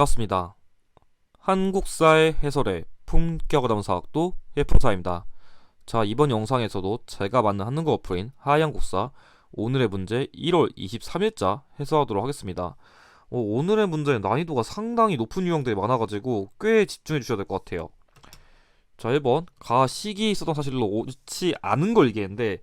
반갑습니다. 한국사의 해설의 품격어담사학도 해프사입니다. 자, 이번 영상에서도 제가 만든 한국어 어플인 하얀국사 오늘의 문제 1월 23일자 해설하도록 하겠습니다. 어, 오늘의 문제는 난이도가 상당히 높은 유형들이 많아가지고 꽤 집중해 주셔야 될 것 같아요. 자, 1번 가 시기에 있었던 사실로 옳지 않은 걸 얘기했는데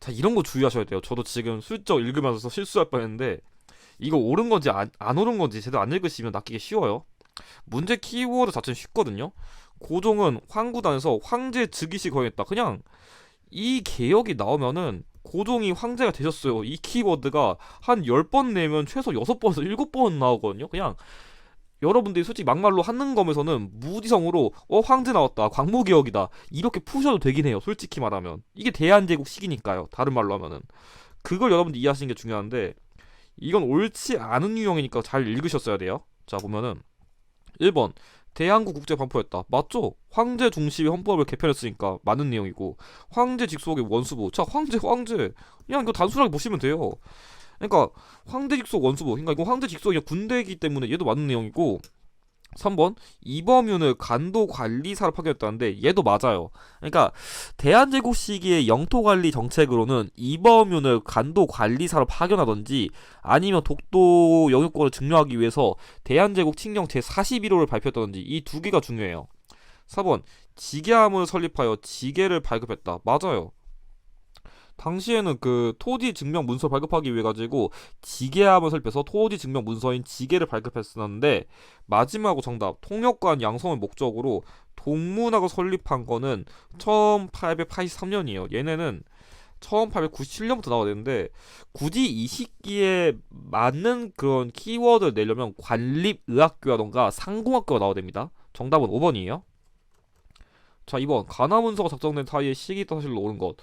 자, 이런 거 주의하셔야 돼요. 저도 지금 슬쩍 읽으면서 실수할 뻔했는데 이거 옳은 건지 안, 안 옳은 건지 제대로 안 읽으시면 낚이기 쉬워요. 문제 키워드 자체는 쉽거든요. 고종은 황구단에서 황제 즉위시 거행했다. 그냥 이 개혁이 나오면은 고종이 황제가 되셨어요. 이 키워드가 한 10번 내면 최소 6번에서 7번 나오거든요. 그냥 여러분들이 솔직히 막말로 하는 검에서는 무지성으로 어 황제 나왔다 광무개혁이다 이렇게 푸셔도 되긴 해요 솔직히 말하면 이게 대한제국 시기니까요 다른 말로 하면은 그걸 여러분들 이해하시는 게 중요한데 이건 옳지 않은 유형이니까 잘 읽으셨어야 돼요. 자, 보면은 1번 대한국 국제 반포였다. 맞죠? 황제 중심의 헌법을 개편했으니까 맞는 내용이고 황제 직속의 원수부. 자, 황제 황제. 그냥 이거 단순하게 보시면 돼요. 그러니까 황제 직속 원수부. 그러니까 이거 황제 직속이 군대이기 때문에 얘도 맞는 내용이고 3번 이범윤을 간도 관리사로 파견했다는데 얘도 맞아요. 그러니까 대한제국 시기의 영토 관리 정책으로는 이범윤을 간도 관리사로 파견하던지 아니면 독도 영유권을 증명하기 위해서 대한제국 칙령 제41호를 발표했다든지 이 두 개가 중요해요. 4번 지계함을 설립하여 지계를 발급했다. 맞아요. 당시에는 그 토지 증명 문서 발급하기 위해 가지고 지계함을 설립해서 토지 증명 문서인 지계를 발급했었는데 마지막으로 정답 통역관 양성을 목적으로 동문학을 설립한 거는 1883년이에요. 얘네는 1897년부터 나와야 되는데 굳이 이 시기에 맞는 그런 키워드를 내려면 관립의학교라던가 상공학교가 나와야 됩니다. 정답은 5번이에요. 자, 2번. 가나 문서가 작성된 사이에 시기 사실로 옳은 것.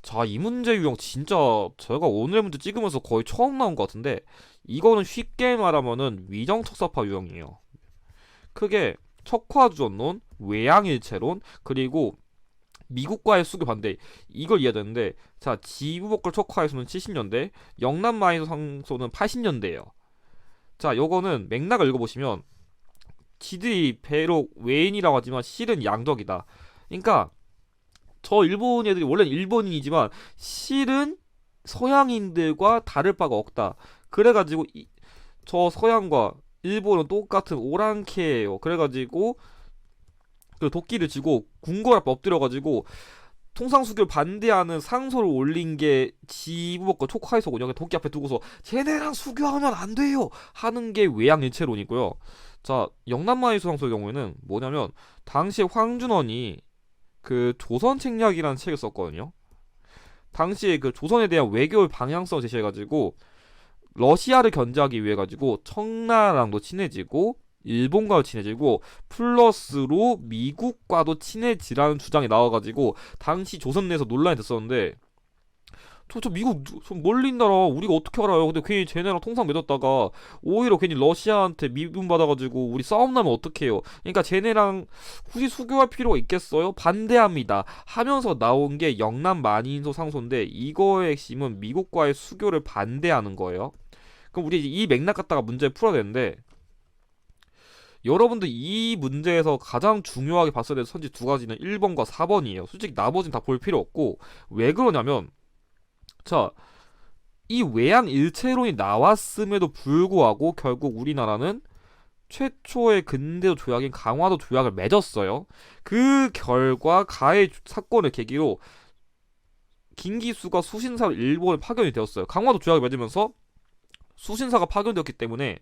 자, 이 문제 유형 진짜 제가 오늘 문제 찍으면서 거의 처음 나온 것 같은데 이거는 쉽게 말하면은 위정척사파 유형이에요. 크게 척화주전론, 외양일체론, 그리고 미국과의 수교 반대 이걸 이해해야 되는데 자 지부복걸 척화에서는 70년대 영남 마이너 상소는 80년대예요. 자 요거는 맥락을 읽어보시면 지들이 배로 외인이라고 하지만 실은 양적이다. 그러니까 저 일본 애들이 원래는 일본인이지만 실은 서양인들과 다를 바가 없다. 그래가지고 이, 저 서양과 일본은 똑같은 오랑캐예요. 그래가지고 그 도끼를 쥐고 궁궐 앞에 엎드려가지고 통상 수교를 반대하는 상소를 올린 게 지부복과 촉화에서군요. 그러니까 도끼 앞에 두고서 쟤네랑 수교하면 안 돼요 하는 게 외양일체론이고요. 자 영남마의 수상소의 경우에는 뭐냐면 당시에 황준원이 그 조선 책략이라는 책을 썼거든요. 당시에 그 조선에 대한 외교의 방향성을 제시해가지고 러시아를 견제하기 위해 가지고 청나라랑도 친해지고 일본과도 친해지고 플러스로 미국과도 친해지라는 주장이 나와가지고 당시 조선 내에서 논란이 됐었는데 저, 저 미국 좀 멀린 나라 우리가 어떻게 알아요? 근데 괜히 쟤네랑 통상 맺었다가 오히려 괜히 러시아한테 미분 받아가지고 우리 싸움 나면 어떡해요? 그러니까 쟤네랑 굳이 수교할 필요가 있겠어요? 반대합니다. 하면서 나온 게 영남 만인소 상소인데 이거의 핵심은 미국과의 수교를 반대하는 거예요. 그럼 우리 이 맥락 갖다가 문제를 풀어야 되는데 여러분들 이 문제에서 가장 중요하게 봤어야 될 선지 두 가지는 1번과 4번이에요. 솔직히 나머지는 다 볼 필요 없고 왜 그러냐면 자, 이 외양 일체론이 나왔음에도 불구하고 결국 우리나라는 최초의 근대도 조약인 강화도 조약을 맺었어요. 그 결과 가해 사건을 계기로 김기수가 수신사로 일본에 파견이 되었어요. 강화도 조약을 맺으면서 수신사가 파견되었기 때문에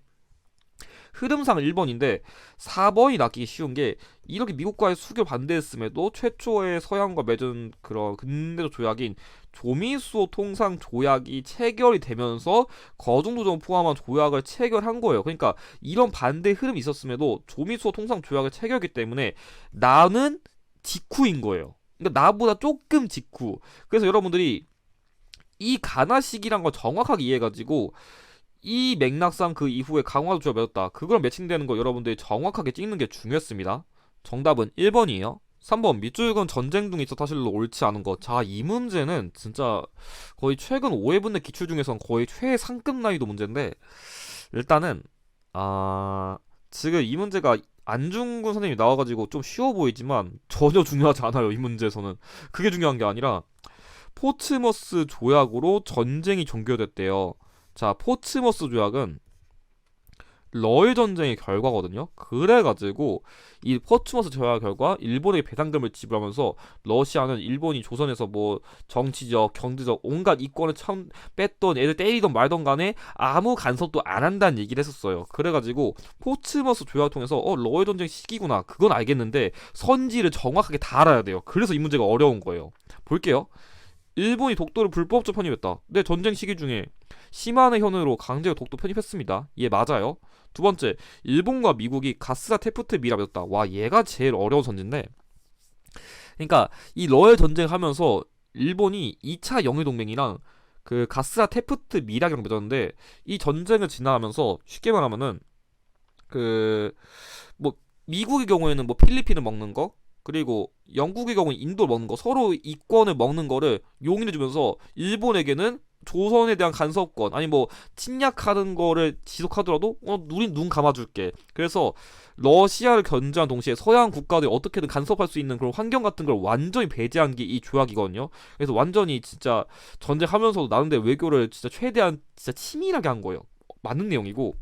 흐름상 1번인데 4번이 낚이기 쉬운 게 이렇게 미국과의 수교 반대했음에도 최초의 서양과 맺은 그런 근대적 조약인 조미수호 통상 조약이 체결이 되면서 거중도정 포함한 조약을 체결한 거예요. 그러니까 이런 반대 흐름이 있었음에도 조미수호 통상 조약을 체결했기 때문에 나는 직후인 거예요. 그러니까 나보다 조금 직후. 그래서 여러분들이 이 가나 시기란 걸 정확하게 이해해가지고 이 맥락상 그 이후에 강화도 조가 맺었다. 그걸 매칭되는 거 여러분들이 정확하게 찍는 게 중요했습니다. 정답은 1번이에요. 3번 밑줄근 전쟁 등 있어 사실로 옳지 않은 것. 자, 이 문제는 진짜 거의 최근 5회분의 기출 중에선 거의 최상급 난이도 문제인데 일단은 아 지금 이 문제가 안중근 선생님이 나와가지고 좀 쉬워 보이지만 전혀 중요하지 않아요. 이 문제에서는 그게 중요한 게 아니라 포츠머스 조약으로 전쟁이 종결됐대요. 자, 포츠머스 조약은 러일 전쟁의 결과거든요. 그래가지고 이 포츠머스 조약 결과 일본에게 배상금을 지불하면서 러시아는 일본이 조선에서 뭐 정치적, 경제적 온갖 이권을 참 뺐던 애들 때리던 말던 간에 아무 간섭도 안 한다는 얘기를 했었어요. 그래가지고 포츠머스 조약을 통해서 어 러일 전쟁 시기구나 그건 알겠는데 선지를 정확하게 다 알아야 돼요. 그래서 이 문제가 어려운 거예요. 볼게요. 일본이 독도를 불법적 편입했다. 네, 전쟁 시기 중에 시마네 현으로 강제로 독도 편입했습니다. 예, 맞아요. 두 번째, 일본과 미국이 가스라 테프트 미라 맺었다. 와, 얘가 제일 어려운 전제인데. 그러니까 이 러일 전쟁하면서 일본이 2차 영일 동맹이랑 그 가스라 테프트 미락이랑 맺었는데 이 전쟁을 지나가면서 쉽게 말하면은 그 뭐 미국의 경우에는 뭐 필리핀을 먹는 거 그리고 영국의 경우는 인도를 먹는 거 서로 이권을 먹는 거를 용인해 주면서 일본에게는 조선에 대한 간섭권 아니 뭐 침략하는 거를 지속하더라도 어 우린 눈 감아줄게. 그래서 러시아를 견제한 동시에 서양 국가들이 어떻게든 간섭할 수 있는 그런 환경 같은 걸 완전히 배제한 게 이 조약이거든요. 그래서 완전히 진짜 전쟁하면서도 나름대로 외교를 진짜 최대한 진짜 치밀하게 한 거예요. 맞는 내용이고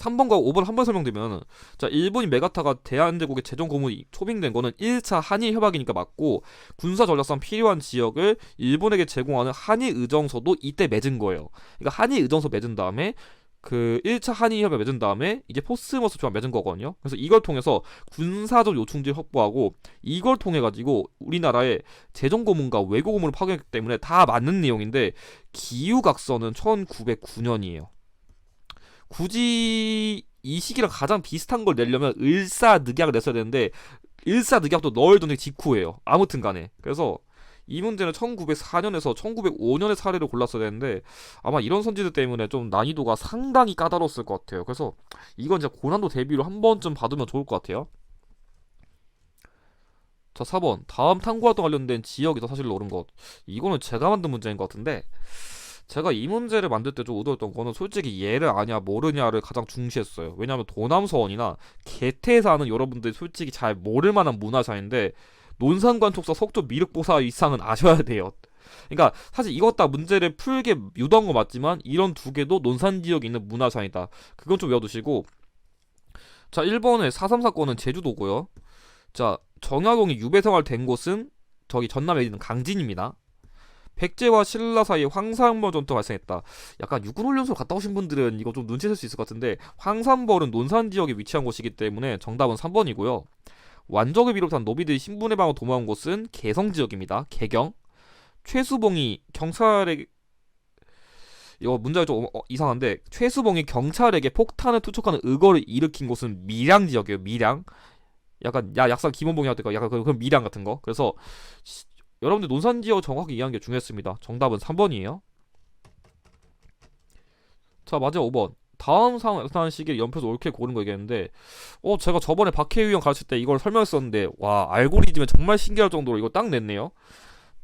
3번과 5번 한 번 설명드리면 자 일본이 메가타가 대한제국의 재정 고문이 초빙된 거는 1차 한일 협약이니까 맞고 군사 전략상 필요한 지역을 일본에게 제공하는 한일 의정서도 이때 맺은 거예요. 그러니까 한일 의정서 맺은 다음에 그 1차 한일 협약 맺은 다음에 이제 포스머스 조약 맺은 거거든요. 그래서 이걸 통해서 군사적 요충지를 확보하고 이걸 통해 가지고 우리나라의 재정 고문과 외교 고문을 파견했기 때문에 다 맞는 내용인데 기후각서는 1909년이에요. 굳이 이 시기랑 가장 비슷한 걸 내려면 을사늑약을 냈어야 되는데 을사늑약도 너울 전쟁 직후예요. 아무튼 간에. 그래서 이 문제는 1904년에서 1905년의 사례를 골랐어야 되는데 아마 이런 선지들 때문에 좀 난이도가 상당히 까다로웠을 것 같아요. 그래서 이건 진짜 고난도 대비로 한 번쯤 받으면 좋을 것 같아요. 자, 4번. 다음 탐구활동 관련된 더 사실로 옳은 것. 이거는 제가 만든 문제인 것 같은데 제가 이 문제를 만들 때좀 의도했던 거는 솔직히 얘를 아냐 모르냐를 가장 중시했어요. 왜냐하면 도남서원이나 개태에서 하는 여러분들이 솔직히 잘 모를 만한 문화사인데 논산관촉사 석조 미륵보사 이상은 아셔야 돼요. 그러니까 사실 이것 다 문제를 풀게 유도한 거 맞지만 이런 두 개도 논산 지역에 있는 문화사이다. 그건 좀 외워두시고 자 1번의 4.3 사건은 제주도고요. 자 정약용이 유배 생활 된 곳은 저기 전남에 있는 강진입니다. 백제와 신라 사이에 황산벌 전투가 발생했다. 약간 육군훈련소 갔다 오신 분들은 이거 좀 눈치 챌 수 있을 것 같은데 황산벌은 논산 지역에 위치한 곳이기 때문에 정답은 3번이고요. 완적을 비롯한 노비들이 신분의 방으로 도망온 곳은 개성 지역입니다. 개경. 최수봉이 경찰에 이거 문제가 좀 어, 이상한데 최수봉이 경찰에게 폭탄을 투척하는 의거를 일으킨 곳은 밀양 지역이에요. 밀양. 약간 야 약산 김원봉이 할때가 약간 그런 밀양 같은 거. 그래서 여러분들 논산 지역 정확히 이해하는 게 중요했습니다. 정답은 3번이에요. 자, 마지막 5번. 다음 상황 시기를 연표에서 옳게 고른 거 얘기했는데, 어, 제가 저번에 박혜유 형 가르칠 때 이걸 설명했었는데, 와, 알고리즘에 정말 신기할 정도로 이거 딱 냈네요.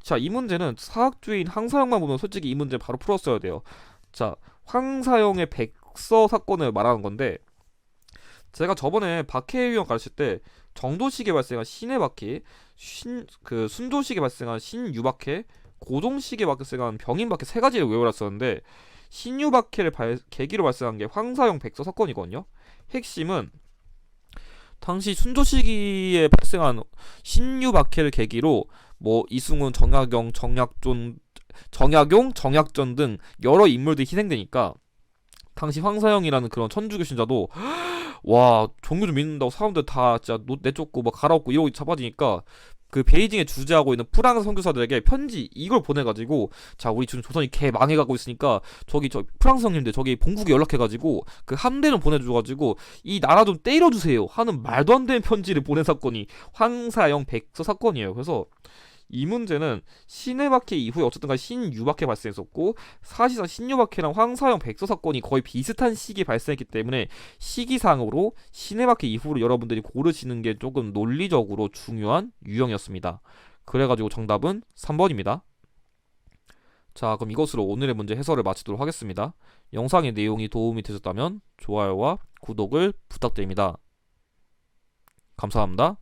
자, 이 문제는 사학주의인 황사영만 보면 솔직히 이 문제 바로 풀었어야 돼요. 자, 황사영의 백서 사건을 말하는 건데, 제가 저번에 박혜유 형 가르칠 때 정도식에 발생한 신의 바퀴, 신, 그 순조식에 발생한 신유박해, 고동식에 발생한 병인박해 세 가지를 외워놨었는데 신유박해를 발, 계기로 발생한 게 황사용 백서 사건이거든요. 핵심은 당시 순조시기에 발생한 신유박해를 계기로 뭐 이승훈, 정약용, 정약존, 정약용, 정약전 등 여러 인물들이 희생되니까 당시 황사영이라는 그런 천주교 신자도 와 종교 좀 믿는다고 사람들 다 진짜 노, 내쫓고 막 갈아엎고 이러고 자빠지니까 그 베이징에 주재하고 있는 프랑스 선교사들에게 편지 이걸 보내가지고 자 우리 지금 조선이 개 망해가고 있으니까 저기 저 프랑스 형님들 저기 본국에 연락해가지고 그 함대 좀 보내줘가지고 이 나라 좀 때려주세요 하는 말도 안 되는 편지를 보낸 사건이 황사영 백서 사건이에요. 그래서 이 문제는 신해박해 이후에 어쨌든 간 신유박해 발생했었고 사실상 신유박해랑 황사형 백서 사건이 거의 비슷한 시기에 발생했기 때문에 시기상으로 신해박해 이후로 여러분들이 고르시는 게 조금 논리적으로 중요한 유형이었습니다. 그래가지고 정답은 3번입니다. 자, 그럼 이것으로 오늘의 문제 해설을 마치도록 하겠습니다. 영상의 내용이 도움이 되셨다면 좋아요와 구독을 부탁드립니다. 감사합니다.